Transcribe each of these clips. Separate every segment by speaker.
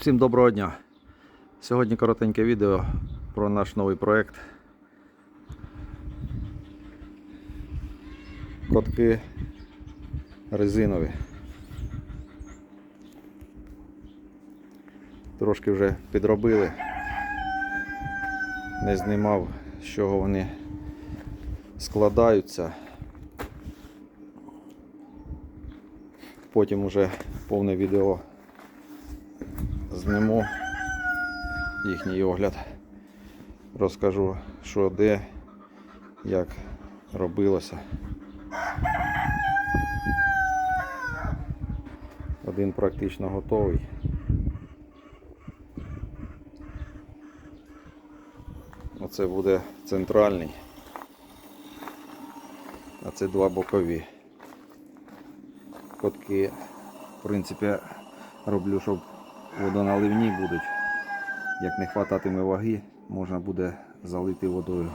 Speaker 1: Всім доброго дня! Сьогодні коротеньке відео про наш новий проект. Котки резинові. Трошки вже підробили. Не знімав, з чого вони складаються. Потім уже повне відео зніму їхній огляд. Розкажу, що де, як робилося. Один практично готовий. Оце буде центральний, а це два бокові. Котки, в принципі, роблю, щоб водоналивні будуть. Як не хвататиме ваги, можна буде залити водою.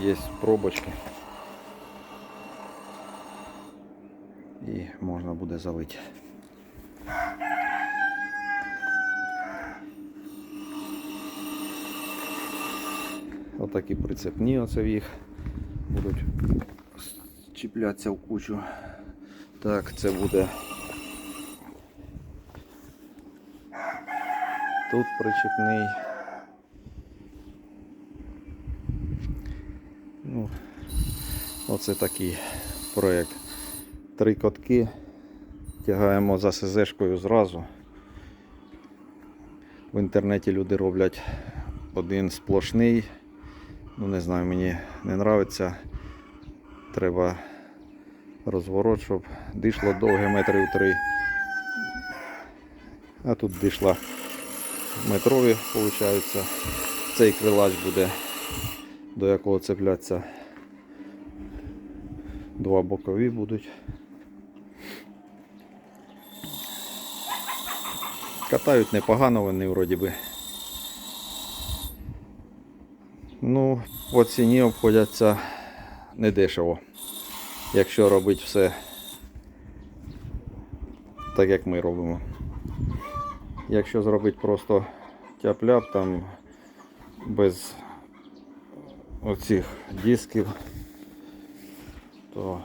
Speaker 1: Є пробочки. І можна буде залити. Отакі прицепні оце в їх будуть чіплятися в кучу. Так, це буде Тут причепний. Ну, оце такий проєкт. Три котки. Тягаємо за СЗшкою зразу. В інтернеті люди роблять один сплошний. Ну не знаю, мені не подобається. Треба розворот, щоб дійшло довге метрів три. А тут дійшла метрові, виходить. Цей крилач буде, до якого цепляться два бокові будуть. Катають непогано вони вроді би. Ну, по ціні обходяться недешево, якщо робити все так, як ми робимо. Якщо зробити просто тяп-ляп там без оцих дисків, то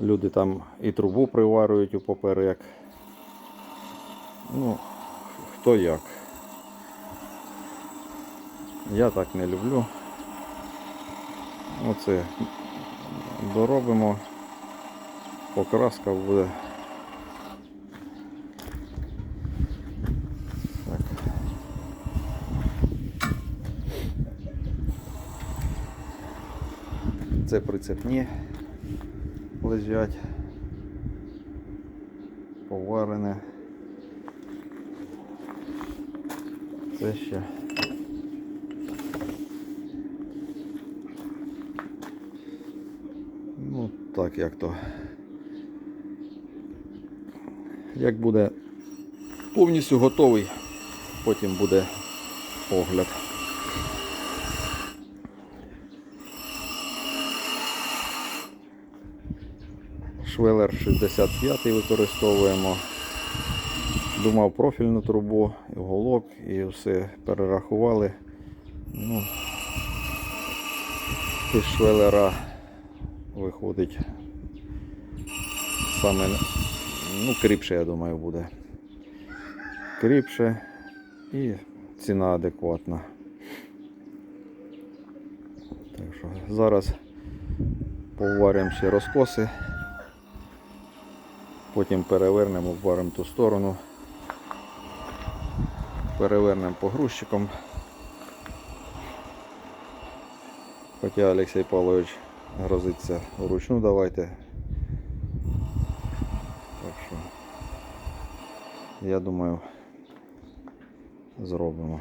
Speaker 1: люди там і трубу приварюють у попер як. Ну, хто як. Я так не люблю. Оце доробимо, покраска буде. Це прицепні лежать. Поварене. Це ще. Ну, так як то. Як буде повністю готовий, потім буде огляд. Швелер 65 використовуємо. Думав профільну трубу, голок і все перерахували. Ну, із швелера виходить саме ну, кріпше, я думаю, буде. Кріпше і ціна адекватна. Так що зараз поваримо ще розкоси, потім перевернемо, варимо ту сторону, перевернемо погрузчиком. Хоча Олексій Павлович грозиться вручну давайте. Так що я думаю зробимо.